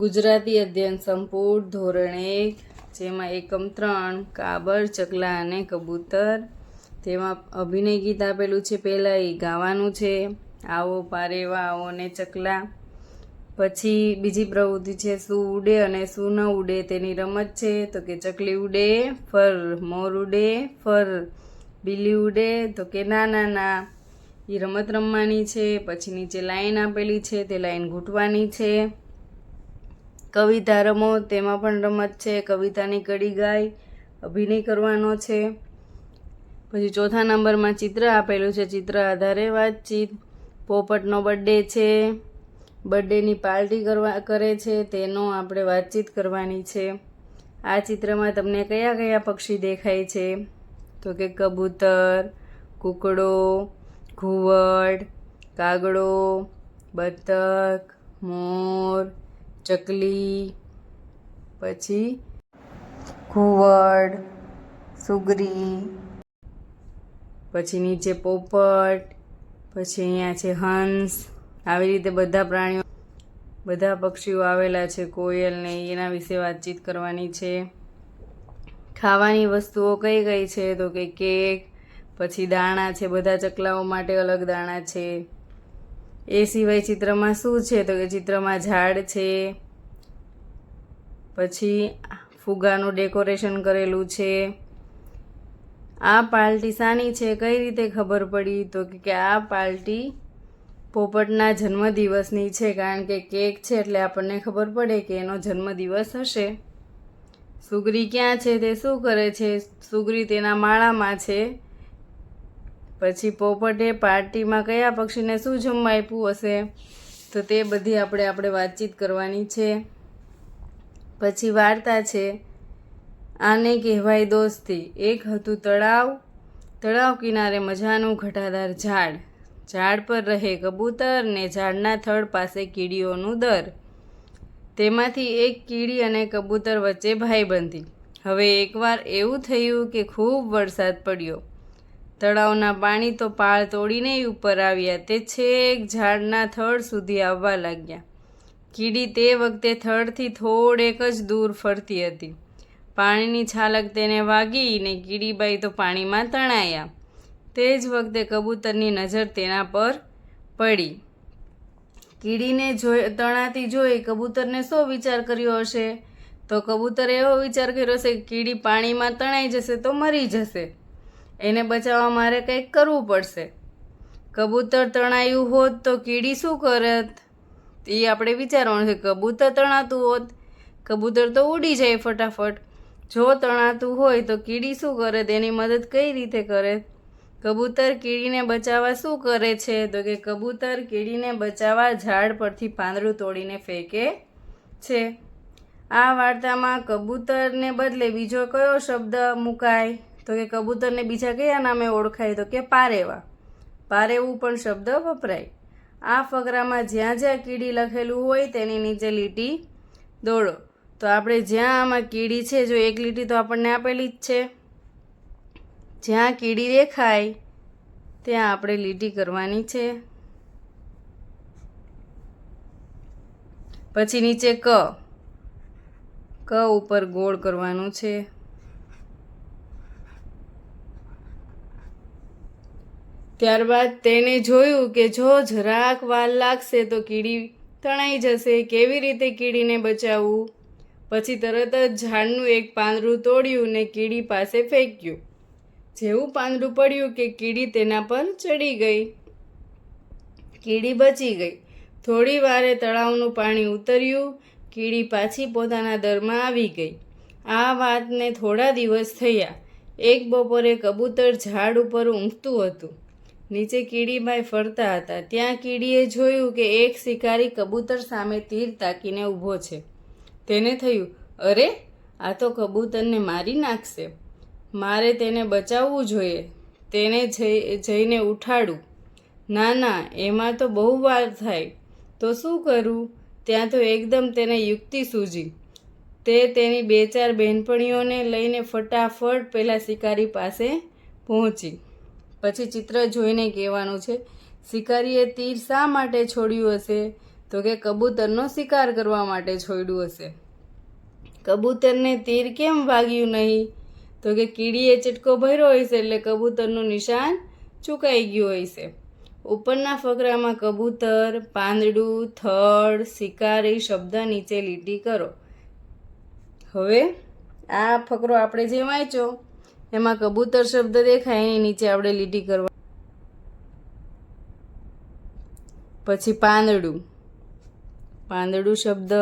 ગુજરાતી અધ્યયન સંપૂર્ણ ધોરણ એક, જેમાં એકમ ત્રણ, કાબર, ચકલા અને કબૂતર. તેમાં અભિનય ગીત આપેલું છે પહેલાં એ ગાવાનું છે, આવો પારેવા, આવો ને ચકલા. પછી બીજી પ્રવૃત્તિ છે શું ઉડે અને શું ન ઉડે તેની રમત છે, તો કે ચકલી ઉડે, ફર, મોર ઉડે, ફર, બિલ્લી ઉડે, તો કે ના ના ના. એ રમત રમવાની છે, પછી નીચે લાઈન આપેલી છે, તે લાઈન ઘૂંટવાની છે. કવિતા રમો, તેમાં પણ રમત છે, કવિતાની કડી ગાય, અભિનય કરવાનો છે. પછી ચોથા નંબરમાં ચિત્ર આપેલું છે, ચિત્ર આધારે વાતચીત. પોપટનો બર્થડે છે બર્થડેની પાર્ટી કરવા, કરે છે, તેનો આપણે વાતચીત કરવાની છે. આ ચિત્રમાં તમને કયા કયા પક્ષી દેખાય છે? તો કે કબૂતર, કૂકડો, ઘુવડ, કાગડો, બતક, મોર ચકલી, પછી ઘુવડ સુગરી, પછી નીચે પોપટ, પછી અહીંયા છે હંસ. આવી રીતે બધા પ્રાણીઓ, બધા પક્ષીઓ આવેલા છે કોયલને, એના વિશે વાતચીત કરવાની છે. ખાવાની વસ્તુઓ કઈ કઈ છે? તો કે કેક, પછી દાણા છે, બધા ચકલાઓ માટે અલગ દાણા છે. એ સિવાય ચિત્રમાં શું છે? તો કે ચિત્રમાં ઝાડ છે. પછી ફુગાનું ડેકોરેશન કરેલું છે. આ પાર્ટી શાની છે? કઈ રીતે ખબર પડી? તો કે આ પાર્ટી પોપટના જન્મદિવસની છે, કારણ કે કેક છે એટલે આપણને ખબર પડે કે એનો જન્મદિવસ હશે. સુગરી ક્યાં છે? તે શું કરે છે? સુગરી તેના માળામાં છે. પછી પોપટે પાર્ટીમાં કયા પક્ષીને શું જમવા આપ્યું હશે? તો તે બધી આપણે આપણે વાતચીત કરવાની છે. પછી વાર્તા છે, આને કહેવાય દોસ્તી. એક હતું તળાવ. તળાવ કિનારે મજાનું ઘટાદાર ઝાડ. ઝાડ પર રહે કબૂતર ને ઝાડના થડ પાસે કીડીઓનું દર. તેમાંથી એક કીડી અને કબૂતર વચ્ચે ભાઈબંધી. હવે એકવાર એવું થયું કે ખૂબ વરસાદ પડ્યો. તળાવના પાણી તો પાળ તોડીને ઉપર આવ્યા. તે છેક ઝાડના થડ સુધી આવવા લાગ્યા. કીડી તે વખતે થડથી થોડેક જ દૂર ફરતી હતી. પાણીની છાલક તેને વાગી ને કીડીબાઈ તો પાણીમાં તણાયા. તે જ વખતે કબૂતરની નજર તેના પર પડી. કીડીને જોઈ, તણાતી જોઈ કબૂતરને શું વિચાર કર્યો હશે? તો કબૂતરે એવો વિચાર કર્યો હશે કે કીડી પાણીમાં તણાઈ જશે તો મરી જશે. એને બચાવવા મારે કંઈક કરવું પડશે. કબૂતર તણાયું હોત તો કીડી શું કરત? એ આપણે વિચારવાનું છે, કબૂતર તણાતું હોત, કબૂતર તો ઉડી જાય ફટાફટ. જો તણાતું હોય તો કીડી શું કરે? તેની મદદ કઈ રીતે કરે? કબૂતર કીડીને બચાવવા શું કરે છે? તો કે કબૂતર કીડીને બચાવવા ઝાડ પરથી પાંદડું તોડીને ફેંકે છે. આ વાર્તામાં કબૂતરને બદલે બીજો કયો શબ્દ મુકાય? તો કે કબૂતરને બીજા કયા નામે ઓળખાય? તો કે પારેવા. પારેવું પણ શબ્દ વપરાય. આ ફકરામાં જ્યાં જ્યાં કીડી લખેલું હોય તેની નીચે લીટી દોડો. તો આપણે જ્યાં આમાં કીડી છે, જો એક લીટી તો આપણને આપેલી જ છે. જ્યાં કીડી દેખાય, ત્યાં આપણે લીટી કરવાની છે. પછી નીચે ક. ક ઉપર ગોળ કરવાનું છે. ત્યારબાદ તેણે જોયું કે જો જરાક વાર લાગશે તો કીડી તણાઈ જશે. કેવી રીતે કીડીને બચાવવું? પછી તરત જ ઝાડનું એક પાંદડું તોડ્યું ને કીડી પાસે ફેંક્યું. જેવું પાંદડું પડ્યું કે કીડી તેના પર ચડી ગઈ. કીડી બચી ગઈ. થોડી વારે તળાવનું પાણી ઉતર્યું. કીડી પાછી પોતાના દરમાં આવી ગઈ. આ વાતને થોડા દિવસ થયા. એક બપોરે કબૂતર ઝાડ ઉપર ઊંઘતું હતું. નીચે કીડીભાઈ ફરતા હતા. ત્યાં કીડીએ જોયું કે એક શિકારી કબૂતર સામે તીર તાકીને ઊભો છે. તેને થયું, અરે, આ તો કબૂતરને મારી નાખશે. મારે તેને બચાવવું જોઈએ. તેને જઈને ઉઠાડું. ના ના, એમાં તો બહુ વાર થાય. તો શું કરું? ત્યાં તો એકદમ તેને યુક્તિ સૂજી. તે તેની બે ચાર બહેનપણીઓને લઈને ફટાફટ પેલા શિકારી પાસે પહોંચી. પછી ચિત્ર જોઈને કહેવાનું છે, શિકારીએ તીર શા માટે છોડ્યું હશે? તો કે કબૂતરનો શિકાર કરવા માટે છોડ્યું હશે. કબૂતરને તીર કેમ વાગ્યું નહીં? તો કે કીડીએ ચટકો ભર્યો હશે એટલે કબૂતરનું નિશાન ચૂકાઈ ગયું હશે. ઉપરના ફકરામાં કબૂતર, પાંદડું, થડ, શિકારી શબ્દ નીચે લીટી કરો. હવે આ ફકરો આપણે જે વાંચ્યો એમાં કબૂતર શબ્દ દેખાય, એની નીચે આપણે લીટી કરવા. પછી પાંદડું. પાંદડું શબ્દ,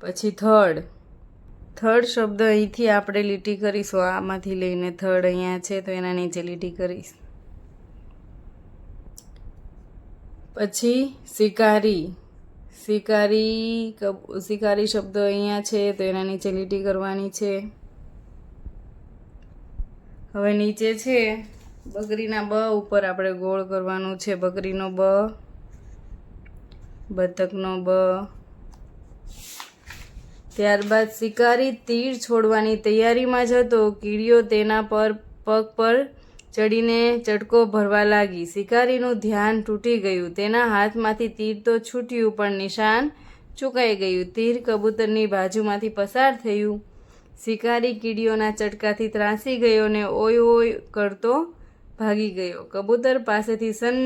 પછી થડ. થર્ડ શબ્દ અહીંથી આપણે લીટી કરીશું. આમાંથી લઈને થડ અહીંયા છે, તો એના નીચે લીટી કરીશ. પછી શિકારી. શિકારી શિકારી શબ્દ અહીંયા છે, તો એના નીચે લીટી કરવાની છે. હવે નીચે છે, બકરીના બ ઉપર આપણે ગોળ કરવાનું છે, બકરીનો બ, બતકનો બ. ત્યારબાદ શિકારી તીર છોડવાની તૈયારીમાં જ હતો. કીડીઓ તેના પર પગ પર ચડીને ચટકો ભરવા લાગી. શિકારીનું ધ્યાન તૂટી ગયું. તેના હાથમાંથી તીર તો છૂટ્યું, પણ નિશાન ચૂકાઈ ગયું. તીર કબૂતરની બાજુમાંથી પસાર થયું. શિકારી કીડીઓના ચટકાથી ત્રાસી ગયો ને ઓય ઓય કરતો ભાગી ગયો. કબૂતર પાસેથી સન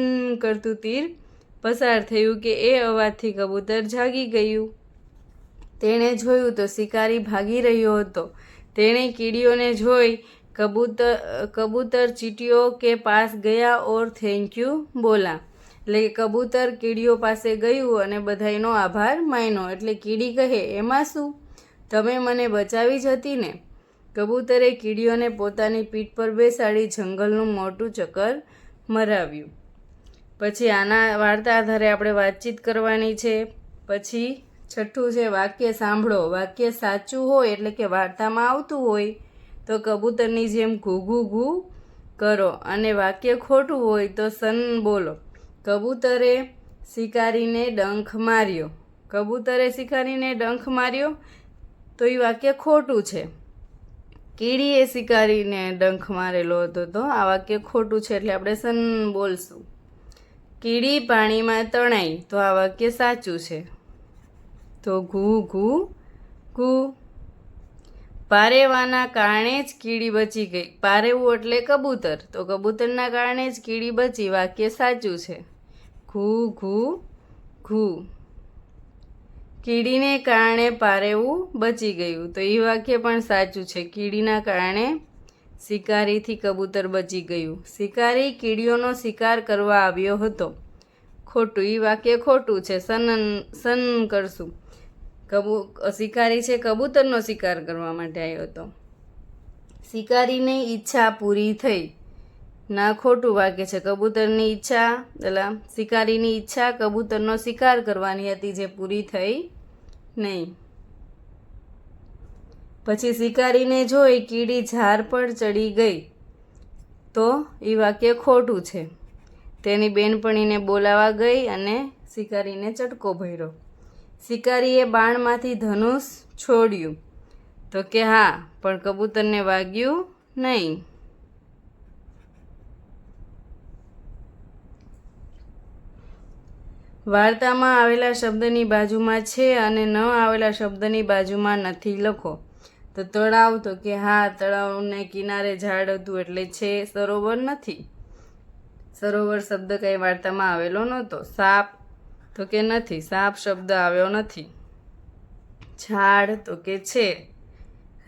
કરતું તીર પસાર થયું કે એ અવાજથી કબૂતર જાગી ગયું. તેણે જોયું તો શિકારી ભાગી રહ્યો હતો. તેણે કીડીઓને જોઈ કબૂતર કબૂતર ચીટીઓ કે પાસ ગયા ઓર થેન્ક યુ બોલા. એટલે કબૂતર કીડીઓ પાસે ગયું અને બધાયનો આભાર માન્યો. એટલે કીડી કહે, એમાં શું? તમે મને બચાવી જ હતી ને? કબૂતરે કીડીઓને પોતાની પીઠ પર બેસાડી જંગલનું મોટું ચક્કર મરાવ્યું. પછી આના વાર્તા આધારે આપણે વાતચીત કરવાની છે. પછી છઠ્ઠું છે, વાક્ય સાંભળો. વાક્ય સાચું હોય એટલે કે વાર્તામાં આવતું હોય, તો કબૂતરની જેમ ઘૂ ઘૂ કરો અને વાક્ય ખોટું હોય તો સન બોલો. કબૂતરે શિકારીને ડંખ માર્યો. કબૂતરે શિકારીને ડંખ માર્યો? તો એ વાક્ય ખોટું છે. કીડીએ શિકારીને ડંખ મારેલો હતો તો આ વાક્ય ખોટું છે એટલે આપણે સન બોલશું. કીડી પાણીમાં તણાઈ તો આ વાક્ય સાચું છે. તો ઘૂ ઘૂ ઘૂ. પારેવાના કારણે જ કીડી બચી ગઈ. પારેવું એટલે કબૂતર. તો કબૂતરના કારણે જ કીડી બચી. વાક્ય સાચું છે. ઘૂ ઘૂ ઘૂ. કીડીને કારણે પારેવું બચી ગયું. તો એ વાક્ય પણ સાચું છે. કીડીના કારણે શિકારીથી કબૂતર બચી ગયું. શિકારી કીડીઓનો શિકાર કરવા આવ્યો હતો. ખોટું. એ વાક્ય ખોટું છે. સનન સન કરશું. કબૂ, શિકારી છે કબૂતરનો શિકાર કરવા માટે આવ્યો હતો. શિકારીની ઈચ્છા પૂરી થઈ. ના ખોટું વાક્ય છે. કબૂતરની ઈચ્છા એટલે શિકારીની ઈચ્છા, કબૂતરનો શિકાર કરવાની હતી જે પૂરી થઈ નહીં. પછી શિકારીને જોઈ કીડી ઝાડ પર ચડી ગઈ. તો એ વાક્ય ખોટું છે. તેની બેનપણીને બોલાવા ગઈ અને શિકારીને ચટકો ભર્યો. શિકારીએ બાણમાંથી ધનુષ છોડ્યું. તો કે હા, પણ કબૂતરને વાગ્યું નહીં. વાર્તામાં આવેલા શબ્દની બાજુમાં છે અને ન આવેલા શબ્દની બાજુમાં નથી, લખો. તો તળાવ તો કે હા, તળાવને કિનારે ઝાડ હતું એટલે છે, સરોવર નથી. સરોવર શબ્દ કંઈ વાર્તામાં આવેલો નહોતો. સાપ તો કે નથી, સાપ શબ્દ આવ્યો નથી. ઝાડ તો કે છે,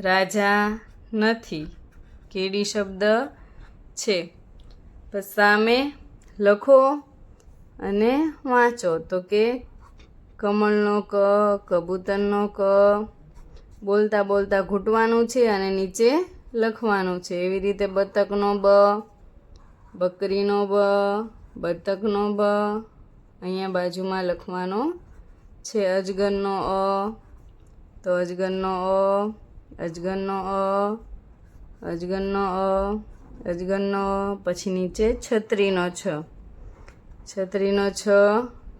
રાજા નથી, કેડી શબ્દ છે. સામે લખો અને વાંચો તો કે કમળનો ક, કબૂતરનો ક, બોલતા બોલતા ઘૂંટવાનું છે અને નીચે લખવાનું છે. એવી રીતે બતકનો બ, બકરીનો બ, બતકનો બ, અહીંયા બાજુમાં લખવાનો છે. અજગરનો અ, તો અજગરનો અ અજગરનો અ અજગરનો અ, અજગરનો, પછી નીચે છત્રીનો છ. છત્રીનો છ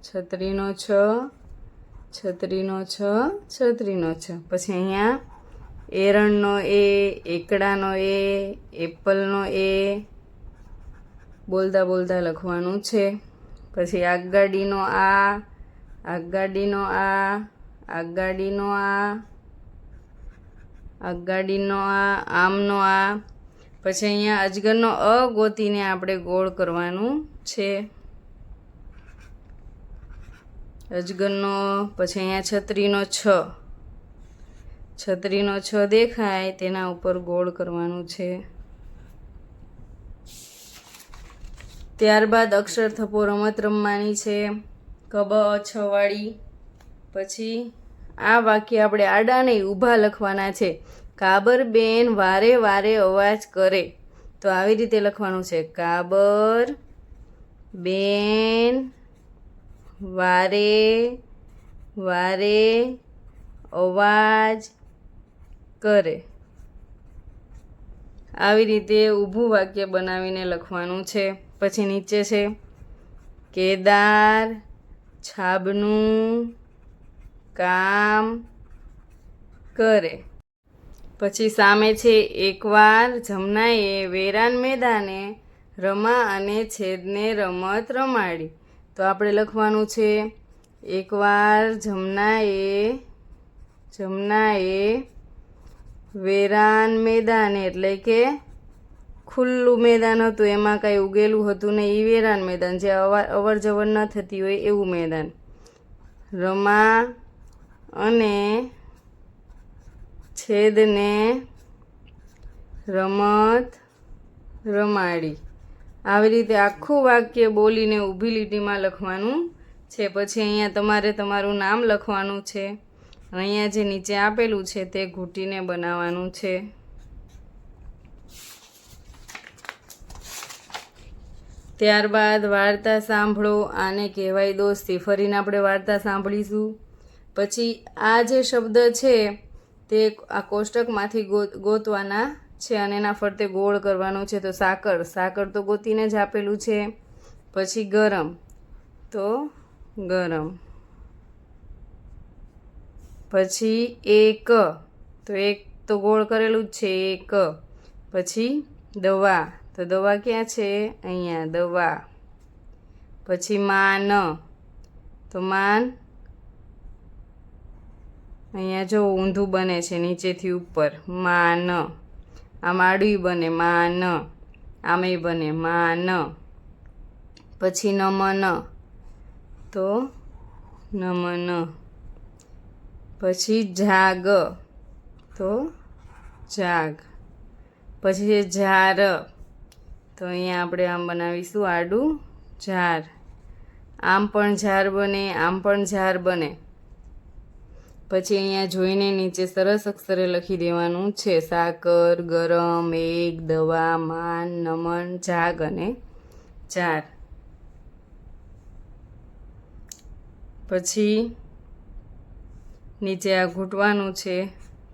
છત્રીનો છ છત્રીનો છ છત્રીનો છ. પછી અહીંયા એરણનો એ, એકડાનો એ, એપલનો એ, બોલતા બોલતા લખવાનું છે. પછી આગગાડીનો આ આગગાડીનો આ આગગાડીનો આ આગગાડીનો આ, આમનો આ. પછી અહીંયા અજગરનો અ ગોતીને આપણે ગોળ કરવાનું છે. અજગરનો પછી અહીંયા છત્રીનો છ. છત્રીનો છ દેખાય, તેના ઉપર ગોળ કરવાનું છે. ત્યારબાદ અક્ષર થપ્પો રમત રમવાની છે. કબ છવાળી વાળી. પછી આ વાક્ય આપણે આડા નહીં ઊભા લખવાના છે. કાબર બેન વારે વારે અવાજ કરે. તો આવી રીતે લખવાનું છે. કાબર બેન વારે વારે, અવાજ કરે. આવી રીતે ઊભું વાક્ય બનાવીને લખવાનું છે. પછી નીચે છે, કેદાર છાબનું કામ કરે. પછી સામે છે, એકવાર જમનાએ વેરાન મેદાને રમા અને છેદને રમત રમાડી. તો આપણે લખવાનું છે, એકવાર જમનાએ જમનાએ વેરાન મેદાન એટલે કે ખુલ્લું મેદાન હતું. એમાં કાંઈ ઉગેલું હતું ને એ વેરાન મેદાન જે અવાર જવર ન થતી હોય એવું મેદાન. રમા અને છેદને રમત રમાડી. આવી રીતે આખું વાક્ય બોલીને ઊભી લીટીમાં લખવાનું છે. પછી અહીંયા તમારે તમારું નામ લખવાનું છે. અહીંયા જે નીચે આપેલું છે તે ઘૂંટીને બનાવવાનું છે. ત્યારબાદ વાર્તા સાંભળો, આને કહેવાય દોસ્તી. ફરીને આપણે વાર્તા સાંભળીશું. પછી આ જે શબ્દ છે તે આ કોષ્ટકમાંથી ગોતવાના છે અને એના ફરતે ગોળ કરવાનો છે, તો સાકર. સાકર તો ગોતીને જ આપેલું છે. પછી ગરમ. તો ગરમ. પછી એક. તો એક તો ગોળ કરેલું જ છે, એક. પછી દવા. તો દવા ક્યાં છે? અહીંયા દવા. પછી માન. તો માન. અહીંયા જો ઊંધું બને છે નીચેથી ઉપર. માન. આમ આડું બને માન આમે બને માન, પછી નમન. તો નમન. પછી જાગ. તો જાગ. પછી છે ઝાર તો અહીંયા આપણે આમ બનાવીશું આડું ઝાર આમ પણ ઝાર બને, આમ પણ ઝાર બને. પછી અહીંયા જોઈને નીચે સરસ અક્ષરે લખી દેવાનું છે, સાકર, ગરમ એક દવા, માન, નમન, જાગ અને ચાર પછી નીચે આ ઘૂંટવાનું છે,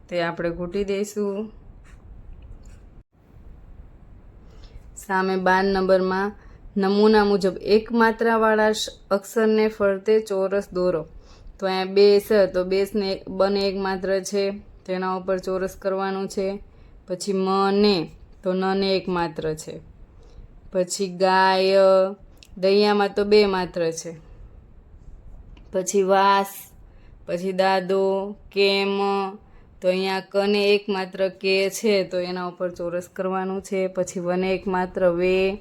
તે આપણે ઘૂંટી દઈશું. સામે બાર નંબરમાં નમૂના મુજબ એક માત્રાવાળા અક્ષરને ફરતે ચોરસ દોરો. તો અહીંયા બેસ તો બેસને બને એક માત્ર છે, તેના ઉપર ચોરસ કરવાનું છે, પછી મને, તો નને એક માત્ર છે. પછી ગાય દૈયામાં તો બે માત્ર છે. પછી વાસ, પછી દાદો, કેમ, તો અહીંયા કને એક માત્ર કે છે, તો એના ઉપર ચોરસ કરવાનું છે, પછી વને એક માત્ર વે,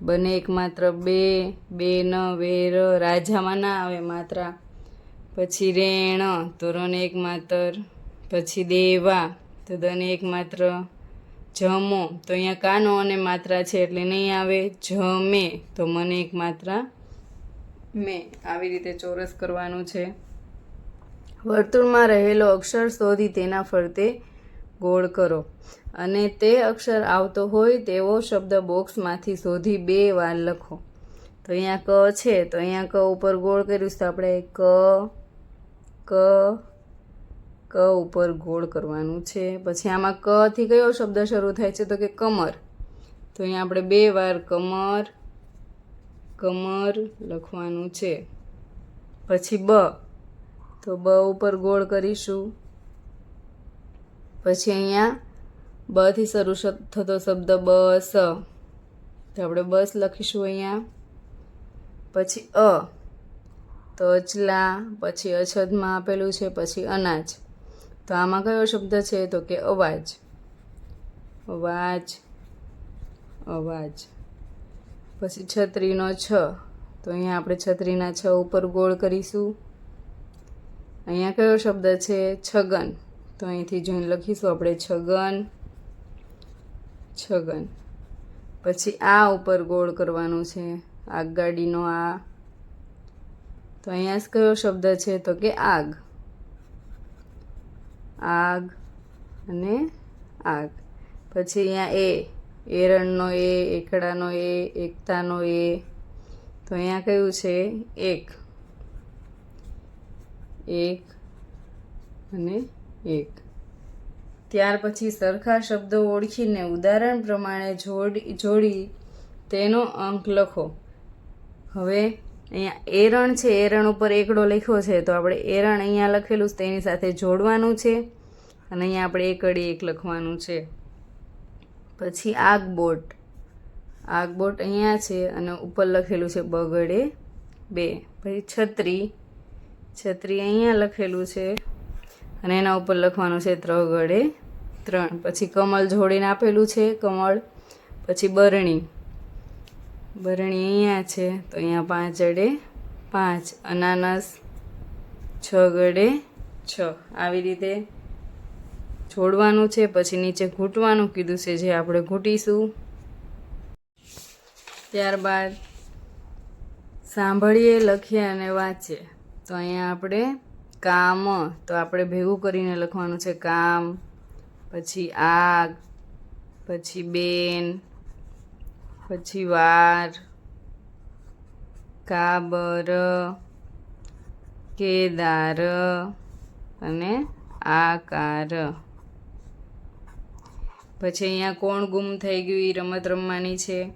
બને એક માત્ર બે બે ન, વેર, રાજામાં ના આવે માત્રા. પછી રેણ તો રને એક માત્ર, પછી દેવા, તો ધન એક માત્ર, જમો, તો અહીંયા કાનો અને માત્રા છે એટલે નહીં આવે, જમે, તો મને એક માત્રા મેં. આવી રીતે ચોરસ કરવાનું છે. વર્તુળમાં રહેલો અક્ષર શોધી તેના ફરતે ગોળ કરો. અને તે અક્ષર આવતો હોય તેવો શબ્દ બોક્સમાંથી શોધી બે વાર લખો. તો અહીંયા ક છે, તો અહીંયા ક ઉપર ગોળ કર્યું છે આપણે ક ક ક ઉપર ગોળ કરવાનું છે. પછી આમાં કથી કયો શબ્દ શરૂ થાય છે તો કે કમર. તો અહીંયા આપણે બે વાર કમર કમર લખવાનું છે. પછી બ. તો બ ઉપર ગોળ કરીશું. પછી અહીંયા બથી શરૂ થતો શબ્દ બસ તો આપણે બસ લખીશું અહીંયા. પછી અ. તો પછી અછતમાં આપેલું છે, પછી અનાજ. તો આમાં કયો શબ્દ છે? તો કે અવાજ. અવાજ. અવાજ. પછી છત્રીનો છ. તો અહીંયા આપણે છત્રીના છ ઉપર ગોળ કરીશું. અહીંયા કયો શબ્દ છે? છગન. તો અહીંથી જોઈને લખીશું આપણે છગન. છગન. પછી આ ઉપર ગોળ કરવાનું છે. આગગાડીનો આ. તો અહીંયા કયો શબ્દ છે? તો કે આગ. આગ અને આગ. પછી અહીંયા એ, એરણનો એ, એકડાનો એ, એકતાનો એ. તો અહીંયા કયું છે? એક. એક અને એક. ત્યાર પછી સરખા શબ્દો ઓળખીને ઉદાહરણ પ્રમાણે જોડી જોડી તેનો અંક લખો. હવે અહીંયા એરણ છે, એરણ ઉપર એકડો લખ્યો છે, તો આપણે એરણ અહીંયા લખેલું છે, તેની સાથે જોડવાનું છે. અને અહીંયા આપણે એકડી એક લખવાનું છે. પછી આગબોટ. આગબોટ અહીંયા છે અને ઉપર લખેલું છે બગડે બે. પછી છત્રી. છત્રી અહીંયા લખેલું છે અને એના ઉપર લખવાનું છે ત્રગડે ત્રણ. પછી કમળ જોડીને આપેલું છે, કમળ. પછી બરણી. બરણી અહીંયા છે, તો અહીંયા પાંચ અડે પાંચ, અનાનસ છ ગડે છ. આવી રીતે છોડવાનું છે, પછી નીચે ઘૂંટવાનું કીધું છે, જે આપણે ઘૂંટીશું. ત્યારબાદ સાંભળીએ, લખીએ અને વાંચીએ. તો અહીંયા આપણે કામ, તો આપણે ભેગું કરીને લખવાનું છે કામ, પછી આગ, પછી બેન પછી વાર, કાબર, કેદાર અને આકાર. પછી અહીંયા કોણ ગુમ થઈ ગયું એ રમત રમવાની છે?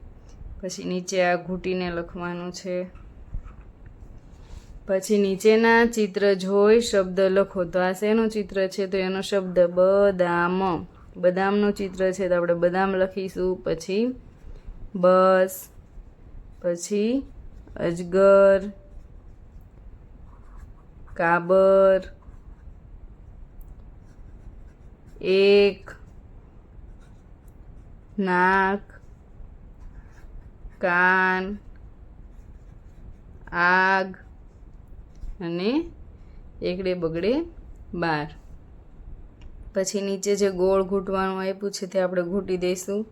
પછી નીચે આ ઘૂંટીને લખવાનું છે. પછી નીચેના ચિત્ર જોઈ શબ્દ લખો. તો આ શેનું ચિત્ર છે? તો એનો શબ્દ બદામ. બદામનું ચિત્ર છે તો આપણે બદામ લખીશું. પછી બસ. પછી અજગર, કાબર, એક, નાક, કાન, આગ અને એકડે બગડે બાર. પછી નીચે જે ગોળ ઘૂંટવાનું આપ્યું છે તે આપણે ઘૂંટી દઈશું.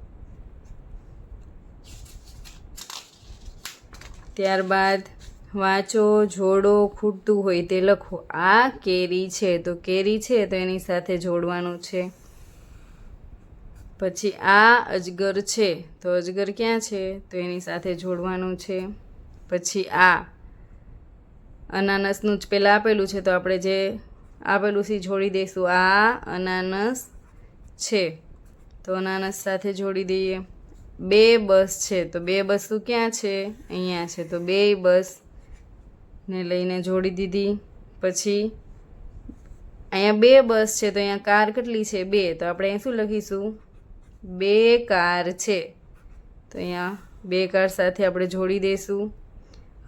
ત્યારબાદ વાંચો, જોડો, ખૂટતું હોય તે લખો. આ કેરી છે. તો કેરી છે તો એની સાથે જોડવાનું છે. પછી આ અજગર છે. તો અજગર ક્યાં છે? તો એની સાથે જોડવાનું છે. પછી આ. અનાનસનું જ પહેલાં આપેલું છે. તો આપણે જે આપેલું છે જોડી દઈશું. આ અનાનસ છે. તો અનાનસ સાથે જોડી દઈએ. બે બસ છે, તો બે બસો ક્યાં છે? અહીંયા છે, તો બે બસ ને લઈને જોડી દીધી. પછી અહીંયા બે બસ છે, તો અહીંયા કાર કેટલી છે? બે. તો આપણે અહીં શું લખીશું? બે કાર છે. તો અહીંયા બે કાર સાથે આપણે જોડી દઈશું.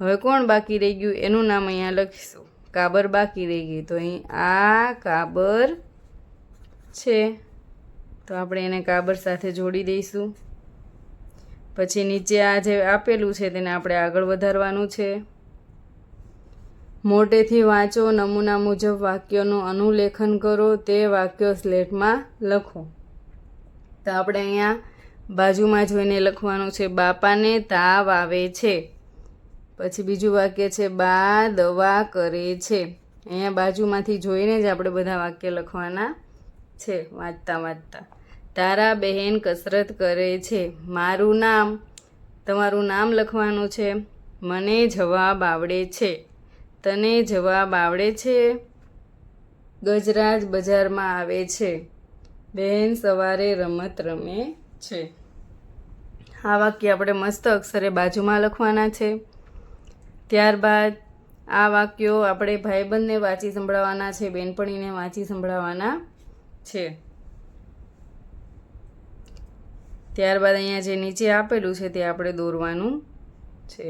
હવે કોણ બાકી રહી ગયું? એનું નામ અહીંયા લખીશું. કાબર બાકી રહી ગઈ. તો અહીં આ કાબર છે. તો આપણે એને કાબર સાથે જોડી દઈશું. પછી નીચે આ જે આપેલું છે તેને આપણે આગળ વધારવાનું છે. મોટેથી વાંચો, નમૂના મુજબ વાક્યોનું અનુલેખન કરો, તે વાક્યો સ્લેટમાં લખો. તો આપણે અહીંયા બાજુમાં જોઈને લખવાનું છે, બાપાને તાવ આવે છે. પછી બીજું વાક્ય છે, બા દવા કરે છે. અહીંયા બાજુમાંથી જોઈને જ આપણે બધા વાક્ય લખવાના છે, વાંચતા વાંચતા. તારા બહેન કસરત કરે છે. મારું નામ, તમારું નામ લખવાનું છે, મને જવાબ આવડે છે. તને જવાબ આવડે છે? ગજરાજ બજારમાં આવે છે. બહેન સવારે રમત રમે છે. આ વાક્ય આપણે મસ્ત અક્ષરે બાજુમાં લખવાના છે. ત્યારબાદ આ વાક્યો આપણે ભાઈબંધને વાંચી સંભળાવવાના છે, બેનપણીને વાંચી સંભળાવવાના છે. ત્યારબાદ અહીંયા જે નીચે આપેલું છે તે આપણે દોરવાનું છે.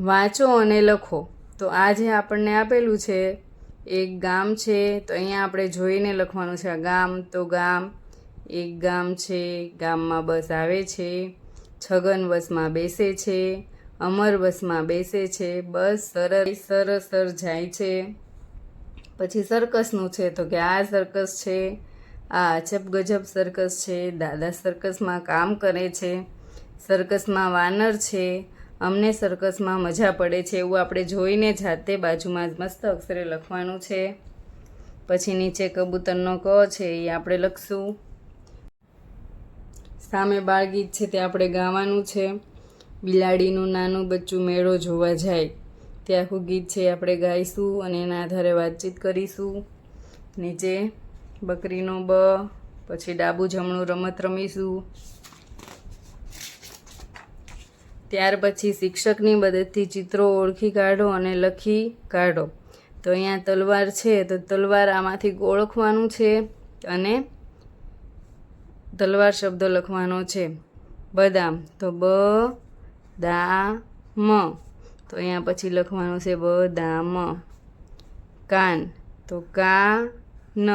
વાંચો અને લખો. તો આ જે આપણને આપેલું છે, એક ગામ છે, તો અહીંયા આપણે જોઈને લખવાનું છે આ ગામ, તો ગામ, એક ગામ છે, ગામમાં બસ આવે છે, છગન બસમાં બેસે છે, અમર બસમાં બેસે છે, બસ સરસ સરસર જાય છે. પછી સર્કસનું છે તો કે આ સર્કસ છે, આ અજબ ગજબ સર્કસ છે, દાદા સર્કસમાં કામ કરે છે, સર્કસમાં વાનર છે, અમને સર્કસમાં મજા પડે છે એવું આપણે જોઈને જાતે બાજુમાં જ મસ્ત અક્ષરે લખવાનું છે. પછી નીચે કબૂતરનો ક છે એ આપણે લખશું. સામે બાળગીત છે તે આપણે ગાવાનું છે. બિલાડીનું નાનું બચ્ચું મેળો જોવા જાય. તે આખું ગીત છે આપણે ગાઈશું અને એના આધારે વાતચીત કરીશું. નીચે બકરીનો બ, પછી ડાબુ જમણું રમત રમીશું. ત્યાર પછી શિક્ષકની મદદથી ચિત્રો ઓળખી કાઢો અને લખી કાઢો. તો અહીંયા તલવાર છે, તો તલવાર આમાંથી ઓળખવાનું છે અને તલવાર શબ્દ લખવાનો છે. બદામ, તો બ, દા, મ. તો અહીંયા પછી લખવાનું છે બદામ. કાન. તો કા ન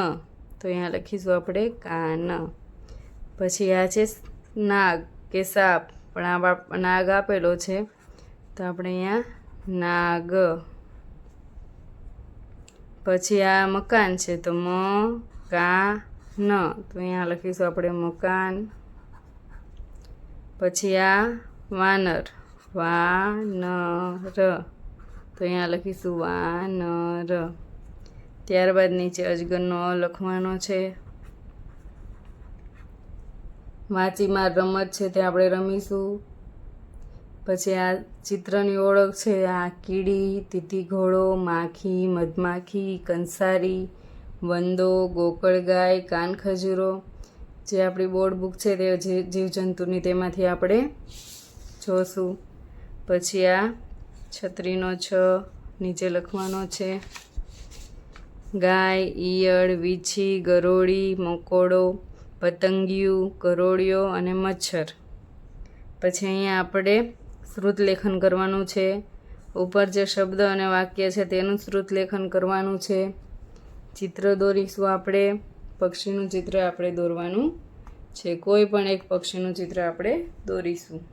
તો અહીંયા લખીશું આપણે કાન. પછી આ છે નાગ કે સાપ. પણ આ નાગ આપેલો છે. તો આપણે અહીંયા નાગ. પછી આ મકાન છે, તો મ કા ન. તો અહીંયા લખીશું આપણે મકાન. પછી આ વાનર. વાનર. તો અહીંયા લખીશું વાનર. ત્યારબાદ નીચે અજગરનો અ લખવાનો છે. માચીમાર રમત છે તે આપણે રમીશું. પછી આ ચિત્રની ઓળખ છે આ કીડી તીતી ઘોડો માખી, મધમાખી, કંસારી, વંદો ગોકળગાય કાન ખજૂરો જે આપણી બોર્ડ બુક છે તે જીવજંતુની તેમાંથી આપણે જોશું. પછી આ છત્રીનો છ, નીચે લખવાનો છે. ગાય, ઈયળ, વીછી, ગરોળી, મકોડો, પતંગિયું ગરોળીઓ અને મચ્છર. પછી અહીંયા આપણે શ્રુત લેખન કરવાનું છે. ઉપર જે શબ્દ અને વાક્ય છે તેનું શ્રુત લેખન કરવાનું છે. ચિત્ર દોરીશું આપણે. પક્ષીનું ચિત્ર આપણે દોરવાનું છે. કોઈ પણ એક પક્ષીનું ચિત્ર આપણે દોરીશું.